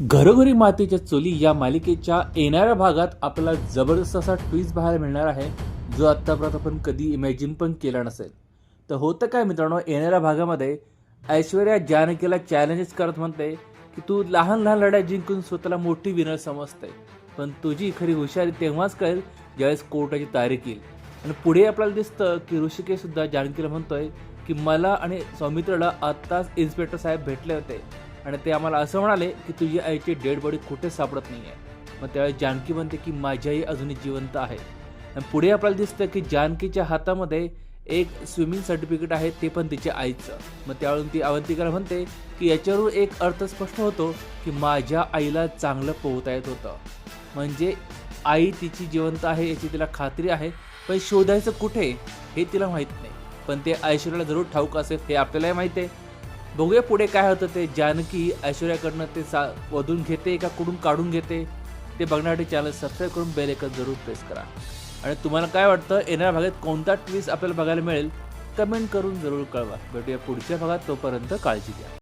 घरोघरी मातीच्या चुली या मालिकेच्या येणाऱ्या भागात आपल्याला जबरदस्त असा ट्विस्ट पाहायला मिळणार आहे जो आत्तापर्यंत आपण कधी इमॅजिन पण केला नसेल. तर होतं काय मित्रांनो येणाऱ्या भागामध्ये ऐश्वर्या जानकीला चॅलेंजेस करत म्हणते की तू लहान लहान लढ्या जिंकून स्वतःला मोठी विनर समजते. पण तुझी खरी हुशारी तेव्हाच कळेल ज्यावेळेस कोर्टाची तारीख येईल. आणि पुढे आपल्याला दिसतं की ऋषिकेशसुद्धा जानकीला म्हणतोय की मला आणि सौमित्रला आत्ताच इन्स्पेक्टर साहेब भेटले होते. आणि ते आम्हाला असं म्हणाले की तुझी आईची डेड बॉडी कुठे सापडत नाही आहे मग त्यावेळेस जानकी म्हणते की माझी आई अजूनही जिवंत आहे. आणि पुढे आपल्याला दिसतं की जानकीच्या हातामध्ये एक स्विमिंग सर्टिफिकेट आहे ते पण तिच्या आईचं. मग त्यावेळून ती अवंतिकाला म्हणते की याच्यावरून एक अर्थ स्पष्ट होतो की माझ्या आईला चांगलं पोहता येत होतं. म्हणजे आई तिची जिवंत आहे याची तिला खात्री आहे पण शोधायचं कुठे हे तिला माहीत नाही. पण ते ऐश्वर्याला जरूर ठाऊक असेल हे आपल्यालाही माहीत आहे. बघूया पुढे काय होतं ते. जानकी ऐश्वर्याकडनं ते सा वधून घेते का कुठून काढून घेते ते बघण्यासाठी चॅनल सबस्क्राईब करून बेल एकच जरूर प्रेस करा. आणि तुम्हाला काय वाटतं? येणाऱ्या भागात कोणता ट्विस्ट आपल्याला बघायला मिळेल? कमेंट करून जरूर कळवा. भेटूया पुढच्या भागात. तोपर्यंत काळजी घ्या.